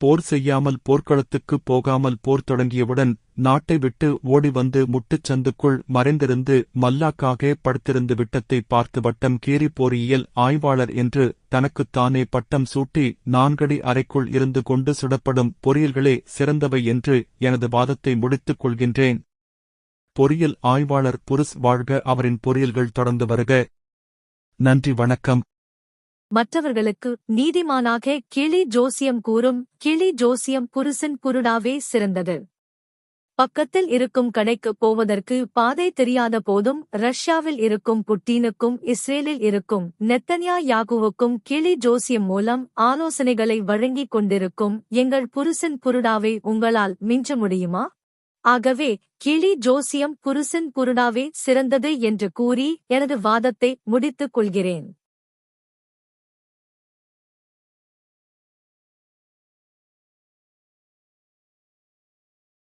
போர் செய்யாமல் போர்க்களத்துக்கு போகாமல் போர் தொடங்கியவுடன் நாட்டை விட்டு ஓடி வந்து முட்டுச்சந்துக்குள் மறைந்திருந்து மல்லாக்காக படுத்திருந்து விட்டத்தை பார்த்து வட்டம் கீறி போரியல் ஆய்வாளர் என்று தனக்குத்தானே பட்டம் சூட்டி நான்கடி அறைக்குள் இருந்து கொண்டு சுடப்படும் பொறியியல்களே சிறந்தவை என்று எனது வாதத்தை முடித்துக் கொள்கின்றேன். பொறியியல் ஆய்வாளர் புருஸ் வாழ்க அவரின் பொறியியல்கள் தொடர்ந்து வருக. நன்றி வணக்கம். மற்றவர்களுக்கு நீதிமானாக கிளி ஜோசியம் கூறும் கிளி ஜோசியம் புருஷன் குருடாவே சிறந்தது. பக்கத்தில் இருக்கும் கடைக்கு போவதற்கு பாதை தெரியாத போதும் ரஷ்யாவில் இருக்கும் புட்டீனுக்கும் இஸ்ரேலில் இருக்கும் நெத்தன்யா யாகுவுக்கும் கிளி ஜோசியம் மூலம் ஆலோசனைகளை வழங்கிக் கொண்டிருக்கும் எங்கள் புருஷன் புருடாவை உங்களால் மிஞ்ச முடியுமா? ஆகவே கிளி ஜோசியம் புருஷன் புருடாவே சிறந்தது என்று கூறி எனது வாதத்தை முடித்துக் கொள்கிறேன்.